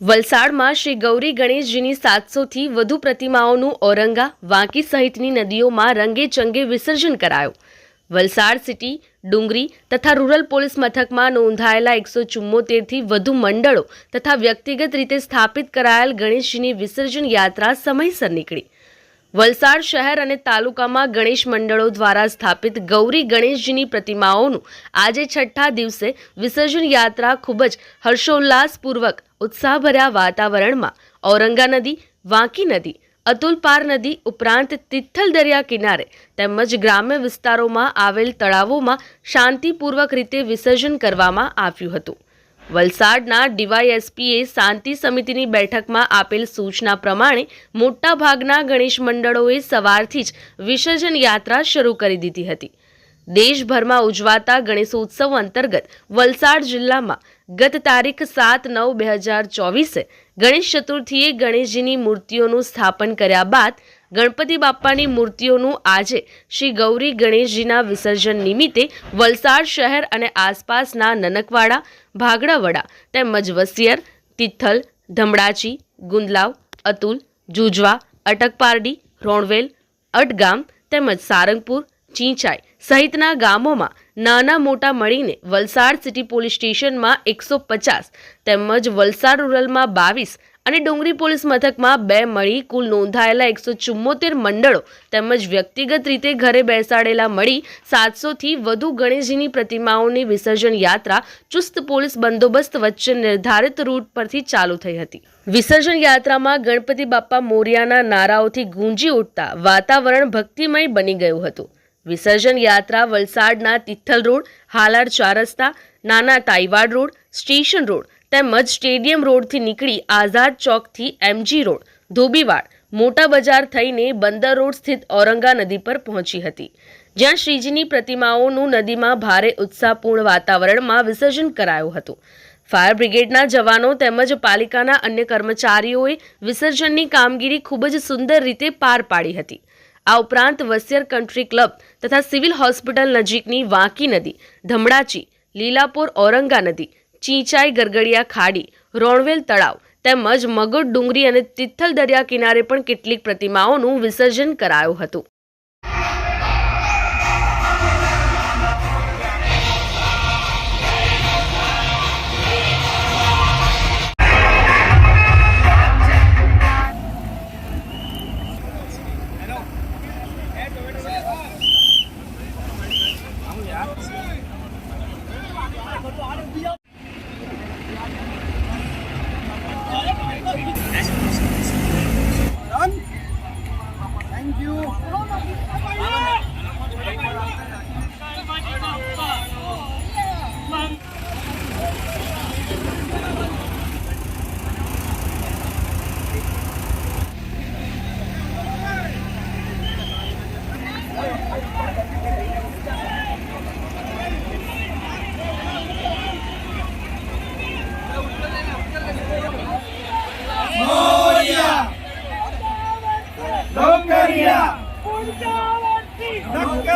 વલસાડમાં શ્રી ગૌરી ગણેશજીની સાતસોથી વધુ પ્રતિમાઓનું ઔરંગા વાંકી સહિતની નદીઓમાં રંગે ચંગે વિસર્જન કરાયું. વલસાડ સિટી, ડુંગરી તથા રૂરલ પોલીસ મથકમાં નોંધાયેલા એકસો ચુમ્મોતેરથી વધુ મંડળો તથા વ્યક્તિગત રીતે સ્થાપિત કરાયેલ ગણેશજીની વિસર્જન યાત્રા સમયસર નીકળી. વલસાડ શહેર અને તાલુકામાં ગણેશ મંડળો દ્વારા સ્થાપિત ગૌરી ગણેશજીની પ્રતિમાઓનું આજે છઠ્ઠા દિવસે વિસર્જન યાત્રા ખૂબ જ હર્ષોલ્લાસપૂર્વક ઉત્સાહભર્યા વાતાવરણમાં ઔરંગા નદી, વાંકી નદી અતુલપાર નદી ઉપરાંત તિથલ દરિયા કિનારે તેમજ ગ્રામ્ય વિસ્તારોમાં આવેલ તળાવોમાં શાંતિપૂર્વક રીતે વિસર્જન કરવામાં આવ્યું હતું. વલસાડના ડીવાયએસપીએ શાંતિ સમિતિની બેઠકમાં આપેલ સૂચના પ્રમાણે મોટાભાગના ગણેશ મંડળોએ સવારથી જ વિસર્જન યાત્રા શરૂ કરી દીધી હતી. દેશભરમાં ઉજવાતા ગણેશોત્સવ અંતર્ગત વલસાડ જિલ્લામાં ગત તારીખ સાત નવ બે હજાર ચોવીસે ગણેશ ચતુર્થીએ ગણેશજીની મૂર્તિઓનું સ્થાપન કર્યા બાદ ગણપતિ બાપ્પાની મૂર્તિઓનું આજે શ્રી ગૌરી ગણેશજીના વિસર્જન નિમિત્તે વલસાડ શહેર અને આસપાસના નનકવાડા, ભાગડાવાડા તેમજ વસિયર, તિથલ, ધમડાચી, ગુંદલાવ, અતુલ, જુજવા, અટકપારડી, રોણવેલ, અટગામ તેમજ સારંગપુર ચીંચાઈ સહિતના ગામોમાં નાના મોટા મળીને વલસાડ સિટી પોલીસ સ્ટેશનમાં એકસો પચાસ તેમજ વલસાડ રૂરલમાં બાવીસ અને ડુંગરી પોલીસ મથકમાં બે મળી કુલ નોંધાયેલા એકસો ચુમ્મોતેર મંડળો તેમજ વ્યક્તિગત રીતે ઘરે બેસાડેલા મળી સાતસોથી વધુ ગણેશજીની પ્રતિમાઓની વિસર્જન યાત્રા ચુસ્ત પોલીસ બંદોબસ્ત વચ્ચે નિર્ધારિત રૂટ પરથી ચાલુ થઈ હતી. વિસર્જન યાત્રામાં ગણપતિ બાપ્પા મોરિયાના નારાઓથી ગુંજી ઉઠતા વાતાવરણ ભક્તિમય બની ગયું હતું. વિસર્જન યાત્રા વલસાડના તિથલ રોડ, હાલાર ચાર રસ્તા નાના તાઈવાડ રોડ, સ્ટેશન રોડ તેમજ સ્ટેડિયમ રોડથી નીકળી આઝાદ ચોકથી એમજી રોડ, ધોબીવાડ, મોટા બજાર થઈને બંદર રોડ સ્થિત ઔરંગા નદી પર પહોંચી હતી. જ્યાં શ્રીજીની પ્રતિમાઓનું નદીમાં ભારે ઉત્સાહપૂર્ણ વાતાવરણમાં વિસર્જન કરાયું હતું. ફાયર બ્રિગેડના જવાનો તેમજ પાલિકાના અન્ય કર્મચારીઓએ વિસર્જનની કામગીરી ખૂબ જ સુંદર રીતે પાર પાડી હતી. આ ઉપરાંત વસિયર કન્ટ્રી ક્લબ તથા સિવિલ હોસ્પિટલ નજીકની વાંકી નદી, ધમડાચી, લીલાપોર ઔરંગા નદી, ચીંચાઈ ગરગડિયા ખાડી, રોણવેલ તળાવ તેમજ મગર ડુંગરી અને તિથલ દરિયા કિનારે પણ કેટલીક પ્રતિમાઓનું વિસર્જન કરાયું હતું. Oh,